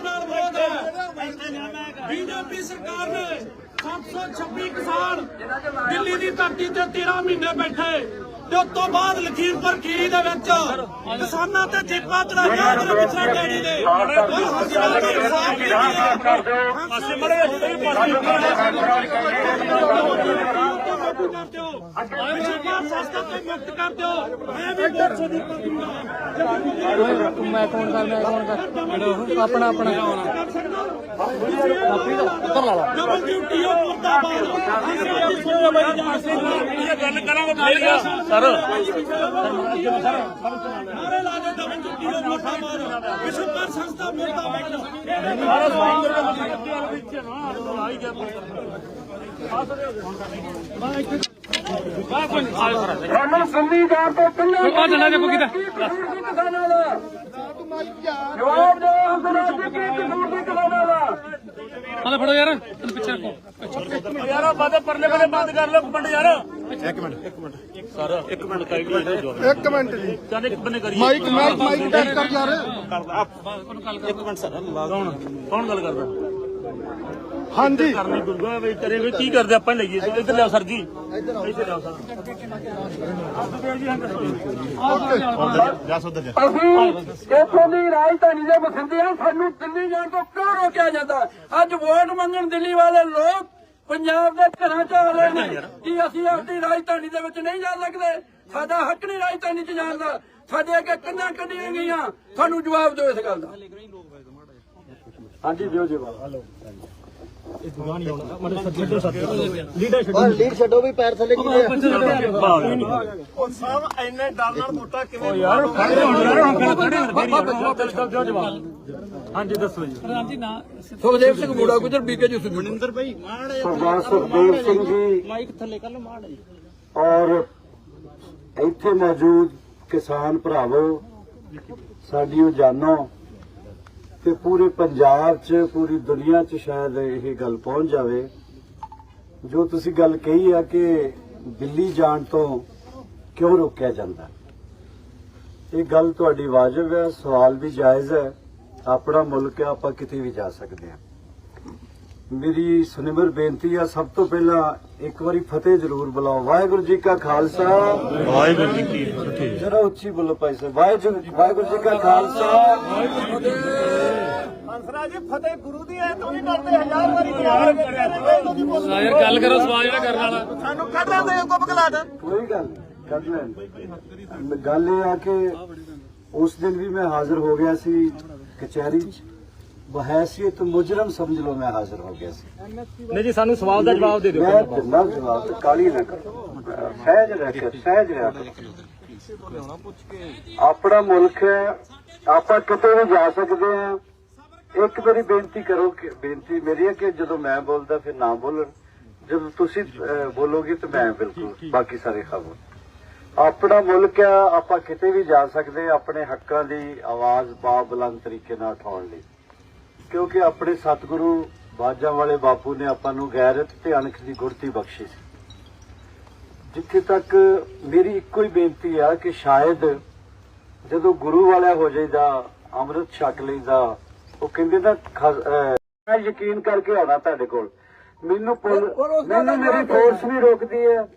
ਦੇ ਨਾਲ ਵਿਰੋਧ ਹੈ ਬੀਜੇਪੀ ਸਰਕਾਰ ਨੇ 726 ਕਿਸਾਨ ਦਿੱਲੀ ਦੀ ਧਰਤੀ ਤੇ 13 ਮਹੀਨੇ ਬੈਠੇ ਤੇ ਉਸ ਤੋਂ ਬਾਅਦ ਲਖੀਮਪੁਰ ਖੀਰੀ ਦੇ ਵਿੱਚ ਕਿਸਾਨਾਂ ਤੇ ਜੇਪਾਂ ਚੜਾਈਆਂ ਮੇਰੇ ਪਿਛਲੇ ਹਜ਼ਾਰਾਂ ਦੇ ਕਰ ਦਿਓ ਮੜੇ ਸਸਤਾ ਤੇ ਮੁਕਤ ਕਰ ਦਿਓ ਮੈਂ ਵੀ 200 ਦੀ ਮੈਂ ਫੋਨ ਕਰ ਮੈਂ ਫੋਨ ਕਰ ਆਪਣਾ ਆਪਣਾ ਉੱਤਰ ਲਾ ਲਾ ਡਬਲ ਡਿਊਟੀ ਉਹ ਮੁਰਦਾਬਾਦ ਇਹ ਗੱਲ ਕਰਾਂਗੇ ਫੇਰ ਸਰ ਨਾਰੇ ਲਾ ਦੇ ਡਬਲ ਡਿਊਟੀ ਉਹ ਮੁਰਦਾਬਾਦ ਵਿਸ਼ਵ ਪਰ ਸੰਸਥਾ ਮੁਰਦਾਬਾਦ ਸਾਰਾ ਸਵਾਲ ਵਿੱਚ ਨਾ ਹੀ ਗਿਆ ਸਾਨੂੰ ਸੰਵਿਧਾਨ ਤੋਂ ਪਹਿਲਾਂ ਆ ਜਣਾ ਦੇਖੋ ਕਿਤੇ ਕਿਸਾਨਾਂ ਦਾ ਜਵਾਬ ਦਿਓ ਅੰਤਰਰਾਸ਼ਟਰੀ ਕੀ ਕਸੂਰ ਦੀ ਕਿਸਾਨਾਂ ਦਾ ਆਲੇ ਫੜੋ ਯਾਰ ਤੈਨੂੰ ਪਿੱਛੇ ਰੱਖੋ। ਯਾਰ ਬਾਦੇ ਪਰਲੇ ਬਲੇ ਬੰਦ ਕਰ ਲਓ ਪਿੰਡ ਯਾਰ। ਇੱਕ ਮਿੰਟ ਇੱਕ ਮਿੰਟ। ਸਰ ਇੱਕ ਮਿੰਟ ਕਾਈ ਵੀ ਇੱਕ ਮਿੰਟ ਜੀ। ਚੱਲ ਇੱਕ ਬੰਨੇ ਕਰੀਏ। ਮਾਈਕ ਮਾਈਕ ਮਾਈਕ ਟੈਸਟ ਕਰ ਯਾਰ। ਇੱਕ ਮਿੰਟ ਸਰ ਕੌਣ ਕੌਣ ਗੱਲ ਕਰਦਾ? ਹਾਂਜੀ। ਕਰਨੀ ਗੁਰਗਾ ਵੀ ਕਰੇ ਵੀ ਕੀ ਕਰਦੇ ਆਪਾਂ? ਲਈਏ ਇੱਧਰ ਲਿਆਓ ਸਰ ਜੀ। ਇੱਧਰ ਲਿਆਓ ਸਰ। ਅਸੀਂ ਇੱਥੋਂ ਦੀ ਰਾਜਧਾਨੀ ਦੇ ਵਸਿੰਦੇ ਹਾਂ ਸਾਨੂੰ ਦਿੱਲੀ ਜਾਣ ਤੋਂ ਕਿਉਂ ਰੋਕਿਆ ਜਾਂਦਾ? ਅੱਜ ਵੋਟ ਮੰਗਣ ਦਿੱਲੀ ਵਾਲੇ ਲੋਕ ਪੰਜਾਬ ਦੇ ਘਰਾਂ ਚ ਆ ਰਹੇ ਨੇ ਕਿ ਅਸੀਂ ਆਪਣੀ ਰਾਜਧਾਨੀ ਦੇ ਵਿੱਚ ਨਹੀਂ ਜਾ ਸਕਦੇ? ਸਾਡਾ ਹੱਕ ਨਹੀਂ ਰਾਜਧਾਨੀ ਚ ਜਾਣ ਦਾ। ਸਾਡੇ ਅੱਗੇ ਕੰਨਾਂ ਕੱਢੀਆਂ ਗਈਆਂ। ਤੁਹਾਨੂੰ ਜਵਾਬ ਦਿਓ ਇਸ ਗੱਲ ਦਾ। ਹਾਂਜੀ ਦਿਓ ਜਵਾਬ। ਲੀਡ ਛੱਡੋ। ਵੀ ਪੈਰ ਥੱਲੇ ਕਿਤੇ ਹਾਂਜੀ ਦੱਸੋ ਜੀ। ਰਾਂਜੀ ਨਾ ਸੁਖਦੇਵ ਸਿੰਘ ਮੂੜਾ ਗੁਜਰ ਬੀਕੇ ਜੀ ਸੁਖਮਨਿੰਦਰ ਸਰਦਾਰ ਸੁਖਦੇਵ ਸਿੰਘ ਜੀ। ਮਾਈਕ ਥੱਲੇ ਕਰ ਲਓ ਮਾੜ ਔਰ ਇੱਥੇ ਮੌਜੂਦ ਕਿਸਾਨ ਭਰਾਵੋ ਸਾਡੀਓ ਜਾਨੋ ਤੇ ਪੂਰੇ ਪੰਜਾਬ 'ਚ ਪੂਰੀ ਦੁਨੀਆ 'ਚ ਸ਼ਾਇਦ ਇਹ ਗੱਲ ਪਹੁੰਚ ਜਾਵੇ। ਜੋ ਤੁਸੀਂ ਗੱਲ ਕਹੀ ਆ ਕਿ ਦਿੱਲੀ ਜਾਣ ਤੋਂ ਕਿਉਂ ਰੋਕਿਆ ਜਾਂਦਾ? ਇਹ ਗੱਲ ਤੁਹਾਡੀ ਵਾਜਬ ਹੈ ਸਵਾਲ ਵੀ ਜਾਇਜ਼ ਹੈ। ਆਪਣਾ ਮੁਲਕ ਹੈ ਆਪਾਂ ਕਿਤੇ ਵੀ ਜਾ ਸਕਦੇ ਹਾਂ। ਮੇਰੀ ਸੁਨਿਮਰ ਬੇਨਤੀ ਆ ਸਭ ਤੋਂ ਪਹਿਲਾਂ ਇੱਕ ਵਾਰੀ ਫਤਿਹ ਜ਼ਰੂਰ ਬੁਲਾਓ। ਵਾਹਿਗੁਰੂ ਜੀ ਕਾ ਖਾਲਸਾ। ਵਾਹਿਗੁਰੂ ਜੀ ਕੀ ਫਤਿਹ। ਜਰਾ ਉੱਚੀ ਬੋਲੋ ਭਾਈ ਸਾਹਿਬ। ਵਾਹਿਗੁਰੂ ਜੀ ਵਾਹਿਗੁਰੂ ਜੀ ਕਾ ਖਾਲਸਾ। ਹੰਸਰਾ ਜੀ ਫਤਿਹ ਗੁਰੂ ਦੀ ਹੈ ਤੁਸੀਂ ਕਰਦੇ ਹਜ਼ਾਰ ਵਾਰੀ ਯਾਰ ਗੱਲ ਕਰੋ ਸਵਾਲ ਜਿਹੜਾ ਕਰਨ ਵਾਲਾ। ਸਾਨੂੰ ਕੱਢ ਲੈਂਦੇ ਕੋ ਬਗਲਾਟ ਕੋਈ ਗੱਲ ਨਹੀਂ, ਕਰ ਲੈਣ ਗੱਲ ਇਹ ਆ ਕਿ ਉਸ ਦਿਨ ਵੀ ਮੈਂ ਹਾਜ਼ਰ ਹੋ ਗਿਆ ਸੀ ਕਚਹਿਰੀ 'ਚ। ਬਹੈਸੀਅਤ ਮੁਜਰਮ ਸਮਝ ਲਓ ਮੈਂ ਹਾਜ਼ਰ ਹੋ ਗਿਆ ਸੀ। ਨਹੀਂ ਜੀ ਸਾਨੂੰ ਸਵਾਲ ਦਾ ਜਵਾਬ ਦੇ ਮੈਂ ਦਿੰਦਾ ਜਵਾਬ ਤੇ ਕਾਲੀ ਨਾ ਕਰੋ। ਸਹਿਜ ਰਹਿ ਕੇ ਸਹਿਜ ਰਿਹਾ ਕਰੋ ਆਪਣਾ ਮੁਲਕ ਹੈ ਆਪਾਂ ਕਿਤੇ ਵੀ ਜਾ ਸਕਦੇ ਹਾਂ। ਇੱਕ ਵਾਰੀ ਬੇਨਤੀ ਕਰੋ ਕਿ ਬੇਨਤੀ ਮੇਰੀ ਹੈ ਕਿ ਜਦੋਂ ਮੈਂ ਬੋਲਦਾ ਫਿਰ ਨਾ ਬੋਲਣ। ਜਦੋਂ ਤੁਸੀਂ ਬੋਲੋਗੇ ਤਾਂ ਮੈਂ ਬਿਲਕੁਲ ਬਾਕੀ ਸਾਰੇ ਖਾਮੋਸ਼ ਆਪਣਾ ਮੁਲਕ ਹੈ ਆਪਾਂ ਕਿਤੇ ਵੀ ਜਾ ਸਕਦੇ ਆਪਣੇ ਹੱਕਾਂ ਦੀ ਆਵਾਜ਼ ਬਾ ਬੁਲੰਦ ਤਰੀਕੇ ਨਾਲ ਉਠਾਉਣ ਲਈ। ਕਿਉਂਕਿ ਆਪਣੇ ਸਤਿਗੁਰੂ ਬਾਜਾਂ ਵਾਲੇ ਬਾਪੂ ਨੇ ਆਪਾਂ ਨੂੰ ਗੈਰਤ ਤੇ ਅਣਖ ਦੀ ਗੁਰਤੀ ਬਖਸ਼ੀ ਸੀ। ਜਿੱਥੇ ਤੱਕ ਮੇਰੀ ਇੱਕੋ ਹੀ ਬੇਨਤੀ ਆ ਕਿ ਸ਼ਾਇਦ ਜਦੋਂ ਗੁਰੂ ਵਾਲਾ ਹੋ ਜਾਈਦਾ ਅੰਮ੍ਰਿਤ ਛਕ ਲਈਦਾ ਉਹ ਕਹਿੰਦੇ ਨਾ ਖਸ- ਅਹ, ਮੈਂ ਯਕੀਨ ਕਰਕੇ ਆਉਣਾ ਤੁਹਾਡੇ ਕੋਲ। ਮੈਨੂੰ ਪੁੱਲ- ਮੈਨੂੰ ਮੇਰੀ ਫੋਰਸ ਵੀ ਰੋਕਦੀ ਹੈ।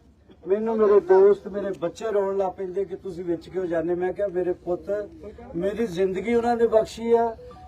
ਮੈਨੂੰ ਮੇਰੇ ਦੋਸਤ ਮੇਰੇ ਬੱਚੇ ਰੋਣ ਲੱਗ ਪੈਂਦੇ ਕਿ ਤੁਸੀਂ ਵਿੱਚ ਕਿਉਂ ਜਾਂਦੇ? ਮੈਂ ਕਿਹਾ ਮੇਰੇ ਪੁੱਤ ਮੇਰੀ ਜ਼ਿੰਦਗੀ ਉਹਨਾਂ ਨੇ ਬਖਸ਼ੀ ਆ।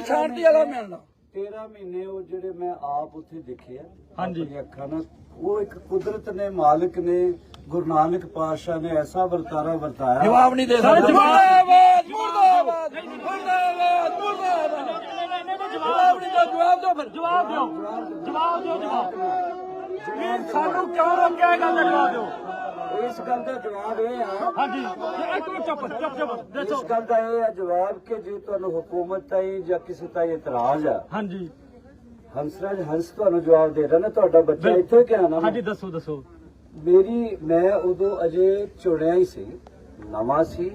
ਤੋਂ ਸ਼ਾਂਤੀ ਵਾਲਾ ਮਿਲਣਾ 13 ਮਹੀਨੇ ਉਹ ਜਿਹੜੇ ਮੈਂ ਆਪ ਉੱਥੇ ਦੇਖੇ ਆ ਹਾਂਜੀ। ਅੱਖਾਂ ਨਾਲ ਉਹ ਇੱਕ ਕੁਦਰਤ ਨੇ ਮਾਲਕ ਨੇ ਗੁਰੂ ਨਾਨਕ ਪਾਤਸ਼ਾਹ ਨੇ ਐਸਾ ਵਰਤਾਰਾ ਵਰਤਾਇਆ ਜਵਾਬ ਨਹੀਂ ਦੇ ਸਕਦੇ ਮੁਰਦਾਬਾਦ ਮੁਰਦਾਬਾਦ ਮੁਰਦਾਬਾਦ ਮੁਰਦਾਬਾਦ ਜਵਾਬ ਨਹੀਂ ਦਿਓ ਜਵਾਬ ਦਿਓ ਫਿਰ ਜਵਾਬ ਦਿਓ ਜਵਾਬ ਦਿਓ ਜਵਾਬ ਸਾਨੂੰ ਕਿਉਂ ਰੋਕਿਆ ਇਹ ਗੱਲ ਜਵਾਬ ਦਿਓ ਇਸ ਗੱਲ ਦਾ ਜਵਾਬ ਇਹ ਆ। ਹਾਂਜੀ। ਇੱਕ ਮਿੰਟ ਚੁੱਪ ਚੁੱਪ ਚੁੱਪ। ਦੱਸੋ। ਇਸ ਗੱਲ ਦਾ ਇਹ ਹੈ ਜਵਾਬ ਕਿ ਜੇ ਤੁਹਾਨੂੰ ਹਕੂਮਤ ਤਾਈ ਜਾਂ ਕਿਸੇ ਤਾਈ ਇਤਰਾਜ਼ ਆ ਹਾਂਜੀ। ਹੰਸਰਾਜ ਹੰਸ ਤੁਹਾਨੂੰ ਜਵਾਬ ਦੇ ਰਿਹਾ ਨਾ ਤੁਹਾਡਾ ਬੱਚਾ ਇੱਥੇ ਕਿਹਾ ਨਾ ਹਾਂਜੀ ਦੱਸੋ ਦੱਸੋ। ਮੇਰੀ ਮੈਂ ਉਦੋਂ ਅਜੇ ਚੁਣਿਆ ਹੀ ਸੀ ਨਵਾਂ ਸੀ।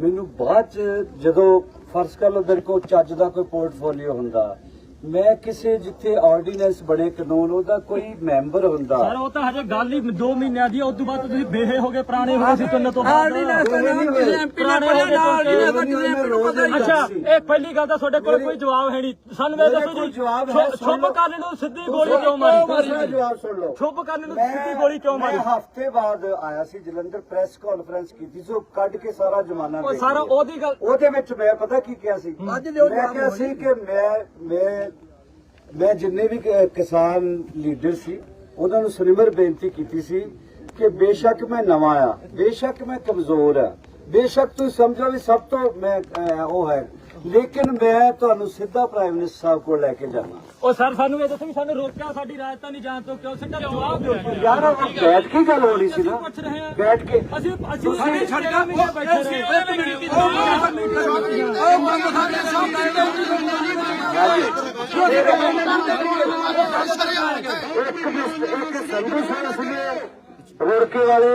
ਮੈਨੂੰ ਬਾਅਦ ਚ ਜਦੋਂ ਫਰਜ਼ ਕਰ ਲਓ ਮੇਰੇ ਕੋਲ ਚੱਜ ਦਾ ਕੋਈ ਪੋਰਟਫੋਲੀਓ ਹੁੰਦਾ ਮੈਂ ਕਿਸੇ ਜਿੱਥੇ ਆਰਡੀਨੈਂਸ ਬਣੇ ਕਾਨੂੰਨ ਉਹਦਾ ਕੋਈ ਮੈਂਬਰ ਹੁੰਦਾ। ਸਰ ਉਹ ਤਾਂ ਹਜੇ ਗੱਲ ਹੀ 2 ਮਹੀਨਿਆਂ ਦੀ ਉਸ ਤੋਂ ਬਾਅਦ ਤੁਸੀਂ ਬੇਹੇ ਹੋ ਗਏ ਪੁਰਾਣੇ ਹੋ ਗਏ ਸੀ ਤਿੰਨ ਤੋਂ ਬਾਅਦ। ਪੁਰਾਣੇ ਹੋ ਗਏ ਅੱਛਾ ਇਹ ਪਹਿਲੀ ਗੱਲ ਤਾਂ ਤੁਹਾਡੇ ਕੋਲ ਕੋਈ ਜਵਾਬ ਹੈ ਨਹੀਂ। ਸਾਨੂੰ ਇਹ ਦੱਸੋ ਜੀ ਲਓ। ਕਰਨ ਨੂੰ ਸਿੱਧੀ ਗੋਲੀ ਕਿਉਂ ਮਾਰੀ? ਜਵਾਬ ਸੁਣ ਲਓ। ਛੁੱਪ ਕਰਨ ਨੂੰ ਸਿੱਧੀ ਗੋਲੀ ਕਿਉਂ ਮਾਰੀ? ਮੈਂ ਹਫ਼ਤੇ ਬਾਅਦ ਆਇਆ ਸੀ ਜਲੰਧਰ ਪ੍ਰੈਸ ਕਾਨਫਰੰਸ ਕੀਤੀ ਸੀ ਉਹ ਕੱਢ ਕੇ ਸਾਰਾ ਜਮਾਨਾ ਉਹ ਸਾਰਾ। ਉਹਦੀ ਗੱਲ ਉਹਦੇ ਵਿੱਚ ਮੈਂ ਪਤਾ ਕੀ ਕਿਹਾ ਸੀ? ਮੈਂ ਕਿਹਾ ਸੀ ਕਿ ਮੈਂ ਮੈਂ ਮੈਂ ਜਿੰਨੇ ਵੀ ਕਿਸਾਨ ਲੀਡਰ ਸੀ, ਉਹਨਾਂ ਨੂੰ ਸਰਿਮਰ ਬੇਨਤੀ ਕੀਤੀ ਸੀ ਕਿ ਬੇਸ਼ੱਕ ਮੈਂ ਨਵਾਂ ਆ, ਬੇਸ਼ੱਕ ਮੈਂ ਕਮਜ਼ੋਰ ਆ, ਬੇਸ਼ੱਕ ਤੁਸੀਂ ਸਮਝੋ ਵੀ ਸਭ ਤੋਂ ਮੈਂ ਉਹ ਹੈ ਲੇਕਿਨ ਮੈਂ ਤੁਹਾਨੂੰ ਸਿੱਧਾ ਪ੍ਰਾਈਮ ਮਿਨਿਸਟਰ ਸਾਹਿਬ ਕੋਲ ਲੈ ਕੇ ਜਾਣਾ। ਉਹ ਸਰ ਸਾਨੂੰ ਇਹ ਦੱਸੋ ਵੀ ਸਾਨੂੰ ਰੋਕਿਆ ਸਾਡੀ ਰਾਜਧਾਨੀ ਜਾਣ ਤੋਂ ਕਿਉਂ ਸਿੱਧਾ ਜਵਾਬ ਦਿਓ ਯਾਰ ਉਹ ਬੈਠ ਕੇ ਗੱਲ ਹੋਣੀ ਸੀ ਨਾ। ਪੁੱਛ ਰਹੇ ਹਾਂ। ਬੈਠ ਕੇ। ਅਸੀਂ ਅਸੀਂ ਸਾਡੇ ਛੱਡਿਆ ਬੈਠੇ ਰਹੇ। ਇੱਕ ਇੱਕ ਸੰਧੂ ਸਾਹਿਬ ਸੀਗੇ ਰੋੜਕੇ ਵਾਲੇ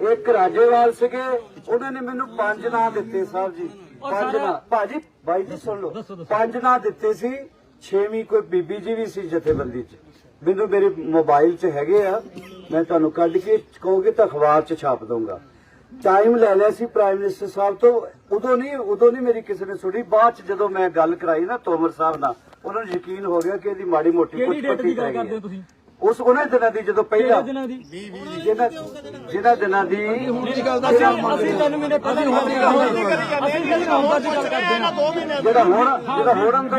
ਇੱਕ ਰਾਜੇਵਾਲ ਸੀਗੇ ਉਹਨਾਂ ਨੇ ਮੈਨੂੰ ਪੰਜ ਨਾਂ ਦਿੱਤੇ ਸਾਹਿਬ ਜੀ। ਪੰਜ ਨਾਂ ਭਾਜੀ ਬਾਈ ਜੀ ਸੁਣ ਲਓ। ਪੰਜ ਨਾਂ ਦਿੱਤੇ ਸੀ ਛੇਵੀਂ ਕੋਈ ਬੀਬੀ ਜੀ ਵੀ ਸੀ ਜਥੇਬੰਦੀ 'ਚ। ਮੈਨੂੰ ਮੇਰੇ ਮੋਬਾਈਲ 'ਚ ਹੈਗੇ ਆ। ਮੈਂ ਤੁਹਾਨੂੰ ਕੱਢ ਕੇ ਕਹੋਗੇ ਤਾਂ ਅਖਬਾਰ 'ਚ ਛਾਪ ਦਊਂਗਾ। ਟਾਈਮ ਲੈ ਲਿਆ ਸੀ ਪ੍ਰਾਈਮ ਮਿਨਿਸਟਰ ਸਾਹਿਬ ਤੋਂ। ਉਦੋਂ ਨਹੀਂ ਉਦੋਂ ਨਹੀਂ ਮੇਰੀ ਕਿਸੇ ਨੇ ਸੁਣੀ। ਬਾਅਦ 'ਚ ਜਦੋਂ ਮੈਂ ਗੱਲ ਕਰਾਈ ਨਾ ਤੋਮਰ ਸਾਹਿਬ ਨਾਲ ਉਹਨਾਂ ਨੂੰ ਯਕੀਨ ਹੋ ਗਿਆ ਕਿ ਇਹਦੀ ਮਾੜੀ ਮੋਟੀ ਕਿਹੜੀ ਕੁਝ ਡੇਟ ਪੱਟੀ ਦੀ ਗੱਲ ਹੈਗੀ ਕਰਦੇ ਹੈ। ਤੁਸੀਂ? ਉਸ ਉਹਨਾਂ ਦਿਨਾਂ ਦੀ ਜਦੋਂ ਪਹਿਲਾਂ ਦਿਨਾਂ ਦੀ? ਜਿਹਨਾਂ ਜਿਹਨਾਂ ਦਿਨਾਂ ਦੀ ਅਸੀਂ ਅਸੀਂ ਤਿੰਨ ਮਹੀਨੇ ਪਹਿਲਾਂ ਹੀ ਹੋਣੀ ਅਸੀਂ ਜਿਹੜੀ ਨਵੰਬਰ ਦੀ ਗੱਲ ਕਰਦੇ ਹਾਂ। ਜਿਹੜਾ ਹੁਣ ਜਿਹੜਾ ਹੁਣ ਅੰਦਰ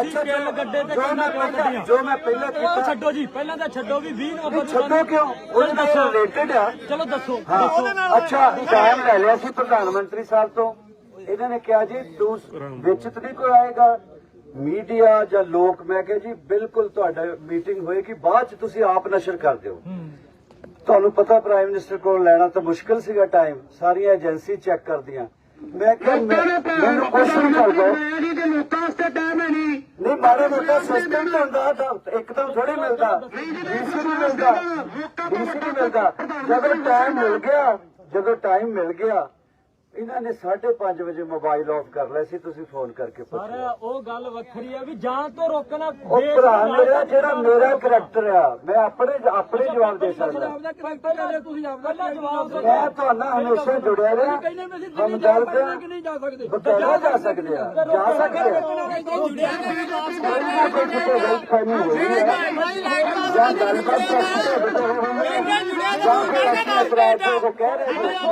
ਅੱਛਾ ਕਿੱਲ ਗੱਡੇ ਤੇ ਜੋ ਮੈਂ ਕਿੰਨਾ ਕੱਢੀਆਂ ਜੋ ਮੈਂ ਪਹਿਲਾਂ ਕੀਤਾ ਛੱਡੋ ਜੀ ਪਹਿਲਾਂ ਤਾਂ ਛੱਡੋ ਵੀ 20 ਨਵੰਬਰ ਨਹੀਂ, ਛੱਡੋ ਕਿਉਂ? ਉਹਦੇ ਨਾਲ ਰਿਲੇਟਡ ਆ। ਚਲੋ ਦੱਸੋ। ਅੱਛਾ ਟਾਈਮ ਲੈ ਲਿਆ ਸੀ ਪ੍ਰਧਾਨ ਮੰਤਰੀ ਸਾਹਿਬ ਤੋਂ। ਇਹਨਾਂ ਨੇ ਕਿਹਾ ਜੀ ਦੂਸ ਵਿੱਚ ਤਾਂ ਨਹੀਂ ਕੋਈ ਆਏਗਾ। ਮੀਡੀਆ ਜਾਂ ਲੋਕ ਮੈਂ ਕਿਹਾ ਜੀ ਬਿਲਕੁਲ ਤੁਹਾਡਾ ਮੀਟਿੰਗ ਹੋਏਗੀ ਬਾਅਦ ਚ ਤੁਸੀਂ ਆਪ ਨਸ਼ਰ ਕਰ ਦਿਓ ਤੁਹਾਨੂੰ ਪਤਾ ਪ੍ਰਾਈਮ ਮਿਨਿਸਟਰ ਕੋਲ ਲੈਣਾ ਤਾਂ ਮੁਸ਼ਕਲ ਸੀਗਾ ਟਾਈਮ ਸਾਰੀਆਂ ਏਜੰਸੀ ਚੈੱਕ ਕਰਦੀਆਂ। ਮੈਂ ਕਿਹਾ ਮੈਂ- ਮੈਨੂੰ ਨਹੀਂ ਕਰ ਦੋ ਨਹੀਂ ਮਾਰੇ ਮੋਟਾ ਸਿਸਟਮ ਤਾਂ ਹੁੰਦਾ ਤਾਂ ਇੱਕਦਮ ਥੋੜੀ ਮਿਲਦਾ ਡੀਸੀ ਨਹੀਂ ਮਿਲਦਾ। ਡੀਸੀ ਨਹੀਂ ਮਿਲਦਾ। ਜਦੋਂ ਟਾਈਮ ਮਿਲ ਗਿਆ ਜਦੋਂ ਟਾਈਮ ਮਿਲ ਗਿਆ ਇਹਨਾਂ ਨੇ 5:30 ਵਜੇ ਮੋਬਾਈਲ ਆਫ ਕਰ ਲਿਆ ਸੀ ਤੁਸੀਂ ਫੋਨ ਕਰਕੇ ਪੁੱਛ ਪਰ ਲਿਆ ਉਹ ਗੱਲ ਵੱਖਰੀ ਆ ਵੀ ਜਾਨ ਤੋਂ ਰੋਕਣਾ ਉਹ ਭਰਾ ਮੇਰਾ ਜਿਹੜਾ ਮੇਰਾ ਕਰੈਕਟਰ ਆ ਮੈਂ ਆਪਣੇ ਆਪਣੇ ਜਵਾਬ ਦੇ ਸਕਦਾ। ਆਪਦਾ ਕਰੈਕਟਰ ਲੈ ਲਿਆ ਤੁਸੀਂ ਆਪਦਾ ਜਵਾਬ ਦਿਓ। ਮੈਂ ਤੁਹਾਨੂੰ ਹਮੇਸ਼ਾ ਜੁੜਿਆ ਰਿਹਾ ਹਮਦਰਦ ਨਹੀਂ ਜਾ ਸਕਦੇ? ਬਕਾਇਆ ਜਾ ਸਕਦੇ ਆ ਜਾ ਸਕਦੇ ਆ। ਕੋਈ ਕਿਤੇ ਗਲਤਫਹਿਮੀ ਹੋਈ ਹੈ ਜਾਂ ਗੱਲਬਾਤ ਕਰਕੇ ਜਾਂ ਆਪਣੇ ਅਪਰਾਧੀਆਂ ਨੂੰ ਕਹਿ ਰਹੇ ਹੋ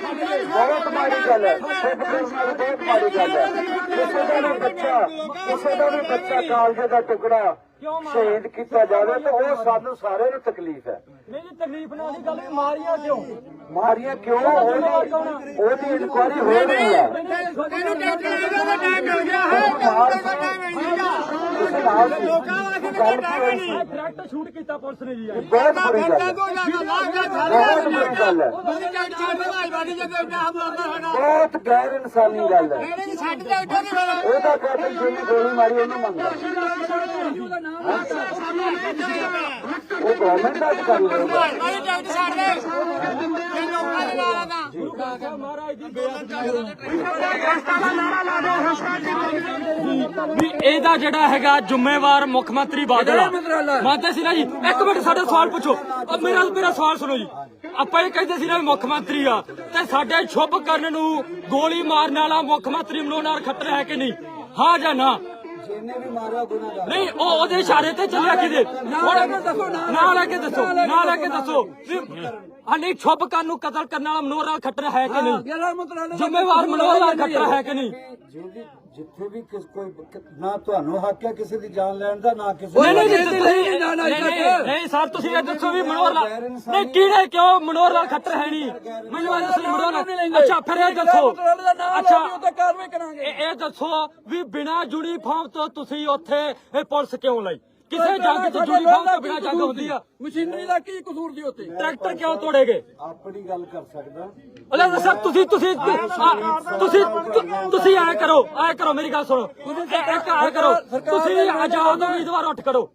ਬਹੁਤ ਮਾੜੀ ਗੱਲ ਹੈ। ਸਿੱਖ ਕਰਨਾ ਬਹੁਤ ਮਾੜੀ ਗੱਲ ਹੈ। ਕਿਸੇ ਦਾ ਵੀ ਬੱਚਾ ਕਿਸੇ ਦਾ ਵੀ ਬੱਚਾ ਕਾਲਜੇ ਦਾ ਟੁਕੜਾ ਸ਼ਹੀਦ ਕੀਤਾ ਜਾਵੇ ਤਾਂ ਉਹ ਸਾਨੂੰ ਸਾਰਿਆਂ ਨੂੰ ਤਕਲੀਫ ਹੈ। ਨਹੀਂ ਜੀ ਤਕਲੀਫ ਨਾਲ ਦੀ ਗੱਲ ਮਾਰੀਆਂ ਕਿਉਂ? ਮਾਰੀਆਂ ਕਿਉਂ? ਉਹਦੀ ਉਹਦੀ ਇਨਕੁਆਇਰੀ ਹੋ ਰਹੀ ਹੈ। ਇਹਨੂੰ ਤੁਸੀਂ ਨਾਲ ਸੀ। ਗੱਲ ਕੀ ਹੋਈ ਸੀ ਕਰੈਕਟ ਸ਼ੂਟ ਕੀਤਾ ਪੁਲਿਸ ਨੇ ਜੀ। ਅੱਜ। ਬਹੁਤ ਬੁਰੀ ਗੱਲ ਹੈ। ਬਹੁਤ ਬੁਰੀ ਗੱਲ ਹੈ। ਬਹੁਤ ਗੈਰ ਇਨਸਾਨੀ ਗੱਲ ਹੈ। ਉਹਦਾ ਕਾਤਲ ਜਿਹਨੇ ਗੋਲੀ। ਮਾਰੀ ਉਹਨੂੰ ਮੰਗਦਾ ਉਹ ਗਵਰਨਮੈਂਟ ਦਾ ਅਧਿਕਾਰੀ ਗ੍ਰੰਥ ਸਾਹਿਬ ਮਹਾਰਾਜ ਦੀ ਬੇਅਦਬੀ ਵੀ ਇਹਦਾ ਜਿਹੜਾ ਹੈਗਾ ਜ਼ਿੰਮੇਵਾਰ ਮੁੱਖ ਮੰਤਰੀ ਬਾਦਲ ਆ ਸੀ ਨਾ ਜੀ ਇੱਕ ਮਿੰਟ ਸਾਡਾ ਸਵਾਲ ਪੁੱਛੋ ਮੇਰਾ ਮੇਰਾ ਸਵਾਲ ਸੁਣੋ ਜੀ ਆਪਾਂ ਇਹ ਕਹਿੰਦੇ ਸੀ ਨਾ ਮੁੱਖ ਮੰਤਰੀ ਆ ਤੇ ਸਾਡੇ ਸ਼ੁਭ ਕਰਨ ਨੂੰ ਗੋਲੀ ਮਾਰਨ ਵਾਲਾ ਮੁੱਖ ਮੰਤਰੀ ਮਨੋਹਰ ਖੱਟਰ ਹੈ ਕਿ ਨਹੀਂ ਹਾਂ ਜਾਂ ਨਾ ਜਿਹਨੇ ਵੀ ਮਾਰਿਆ ਗੁਨਾਹਗਾਰ ਨਹੀਂ ਉਹ ਉਹਦੇ ਇਸ਼ਾਰੇ ਤੇ ਚੱਲਿਆ ਕਿਤੇ ਨਾ ਲੈ ਕੇ ਦੱਸੋ ਨਾ ਲੈ ਕੇ ਦੱਸੋ ਹਾਂ ਨਹੀਂ ਛੁਪ ਕਰਨ ਨੂੰ ਕਤਲ ਕਰਨ ਵਾਲਾ ਮਨੋਹਰ ਲਾਲ ਖੱਟਰ ਹੈ ਕਿ ਨਹੀਂ? ਜ਼ਿੰਮੇਵਾਰ ਮਨੋਹਰ ਲਾਲ ਖੱਟਰ ਹੈ ਕਿ ਨਹੀਂ? ਜਿੱਥੇ ਵੀ ਕਿਸ ਕੋਈ ਨਾ ਤੁਹਾਨੂੰ ਹੱਕ ਹੈ ਕਿਸੇ ਦੀ ਜਾਨ ਲੈਣ ਦਾ ਨਾ ਕਿਸੇ ਨਹੀਂ ਨਹੀਂ। ਨਹੀਂ ਨਹੀਂ ਨਹੀਂ ਨਹੀਂ ਸਰ ਤੁਸੀਂ ਇਹ ਦੱਸੋ ਵੀ ਮਨੋਹਰ ਲਾਲ ਨਹੀਂ ਕਿਹਨੇ ਕਿਉਂ ਮਨੋਹਰ ਲਾਲ ਖੱਟਰ ਹੈ ਨਹੀਂ? ਮੈਨੂੰ ਇਹ ਦੱਸੋ ਮਨੋਹਰ ਲਾਲ ਅੱਛਾ ਫਿਰ ਇਹ ਦੱਸੋ। ਅੱਛਾ। ਕਾਰਵਾਈ ਕਰਾਂਗੇ। ਇਹ ਇਹ ਦੱਸੋ ਵੀ ਬਿਨਾ ਯੂਨੀਫਾਰਮ ਤੋਂ ਤੁਸੀਂ ਉੱਥੇ ਇਹ ਪੁਲਿਸ ਕਿਉਂ ਲਈ? ਕਿਸੇ ਜੰਗ ਚ ਯੂਨੀਫਾਰਮ ਤੋਂ ਬਿਨਾਂ ਜੰਗ ਹੁੰਦੀ ਆ। ਮਸ਼ੀਨਰੀ ਦਾ ਕੀ ਕਸੂਰ ਸੀ ਉੱਥੇ? ਟਰੈਕਟਰ ਕਿਉਂ ਤੋੜੇਗੇ ਆਪਣੀ ਗੱਲ ਕਰ ਸਕਦਾ। ਅਲੇ ਦੱਸੋ ਤੁਸੀਂ ਤੁਸੀਂ ਤੁਸੀਂ ਤੁਸੀਂ ਐ ਕਰੋ ਐ ਕਰੋ ਮੇਰੀ ਗੱਲ ਸੁਣੋ। ਇੱਕ ਐ ਕਰੋ ਤੁਸੀਂ ਆਜ਼ਾਦ ਉਮੀਦਵਾਰ ਉੱਠ ਖੜੋ।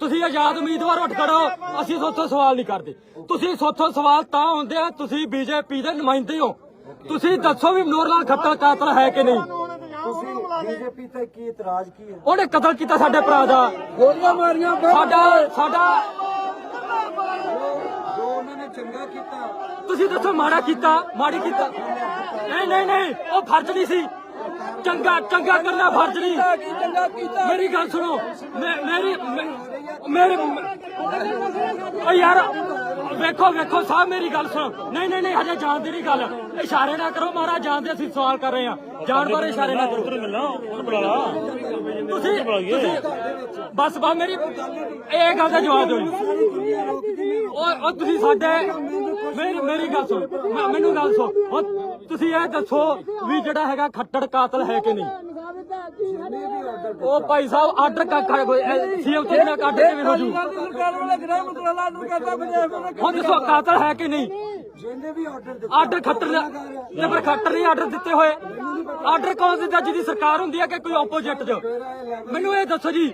ਤੁਸੀਂ ਆਜ਼ਾਦ ਉਮੀਦਵਾਰ ਉੱਠ ਖੜੋ ਅਸੀਂ ਸੋਥੋਂ ਸਵਾਲ ਨਹੀਂ ਕਰਦੇ। ਤੁਸੀਂ ਸੋਥੋਂ ਸਵਾਲ ਤਾਂ ਹੁੰਦੇ ਆ ਤੁਸੀਂ ਬੀਜੇਪੀ ਦੇ ਨੁਮਾਇੰਦੇ ਹੋ। ਤੁਸੀਂ ਦੱਸੋ ਵੀ ਨੂਰ ਲਾਲ ਖੱਟਰ ਕਾਤਲ ਹੈ ਕਿ ਨਹੀਂ? ਬੀਜੇਪੀ ਤੇ ਕੀ ਇਤਰਾਜ਼ ਕੀ ਹੈ? ਉਹਨੇ ਕਤਲ ਕੀਤਾ ਸਾਡੇ ਭਰਾ ਦਾ। ਗੋਲੀਆਂ ਮਾਰੀਆਂ। ਸਾਡਾ ਸਾਡਾ ਜੋ ਉਹਨਾਂ ਨੇ ਚੰਗਾ ਕੀਤਾ। ਤੁਸੀਂ ਦੱਸੋ ਮਾੜਾ ਕੀਤਾ ਮਾੜੀ ਕੀਤਾ। ਨਹੀਂ ਨਹੀਂ ਨਹੀਂ ਉਹ ਫਰਜ਼ ਨਹੀਂ ਸੀ। ਚੰਗਾ ਚੰਗਾ ਕਰਨਾ ਫਰਜ਼ ਨਹੀਂ। ਕੀ ਚੰਗਾ ਕੀਤਾ। ਮੇਰੀ ਗੱਲ ਸੁਣੋ। ਮੈਂ ਮੇਰੀ ਮੇਰੀ ਓ ਯਾਰ ਵੇਖੋ ਵੇਖੋ ਸਾਹਿਬ ਮੇਰੀ ਗੱਲ ਸੁਣੋ। ਨਹੀਂ ਨਹੀਂ ਨਹੀਂ ਹਜੇ ਜਾਣਦੀ ਨਹੀਂ ਗੱਲ। ਇਸ਼ਾਰੇ ਨਾ ਕਰੋ ਮਾਰਾ ਜਾਣਦੇ ਅਸੀਂ ਸਵਾਲ ਕਰ ਰਹੇ ਹਾਂ। ਜਾਣ ਬਾਰੇ ਇਸ਼ਾਰੇ ਨਾ ਕਰੋ। ਤੁਸੀਂ ਤੁਸੀਂ ਬਸ ਬਸ ਮੇਰੀ ਇਹ ਗੱਲ ਦਾ ਜਵਾਬ ਦਿਓ ਉਹ ਤੁਸੀਂ ਸਾਡੇ ਮੇਰੀ ਗੱਲ ਸੁਣੋ। ਮੈਨੂੰ ਗੱਲ ਸੁਣੋ। ਤੁਸੀਂ ਇਹ ਦੱਸੋ ਵੀ ਜਿਹੜਾ ਹੈਗਾ ਖੱਟੜ ਕਾਤਲ ਹੈ ਕਿ ਨਹੀਂ? ਉਹ ਭਾਈ ਸਾਹਿਬ ਆਰਡਰ ਕਾ ਸੀਐਮ ਜੀ ਦਾ ਆਰਡਰ ਕਿਵੇਂ ਹੋ ਜੂ? ਹੁਣ ਦੱਸੋ ਕਾਤਲ ਹੈ ਕਿ ਨਹੀਂ? ਜਿੰਦੇ ਵੀ ਆਰਡਰ ਆਰਡਰ ਖੱਟਰ ਤੇ ਪਰ ਖੱਟਰ ਨਹੀਂ ਆਰਡਰ ਦਿੱਤੇ ਹੋਏ। ਆਰਡਰ ਕੌਣ ਦਿੰਦਾ ਜਿਹਦੀ ਸਰਕਾਰ ਹੁੰਦੀ ਹੈ ਕਿ ਕੋਈ ਆਪੋਜੀਟ ਚ? ਮੈਨੂੰ ਇਹ ਦੱਸੋ ਜੀ।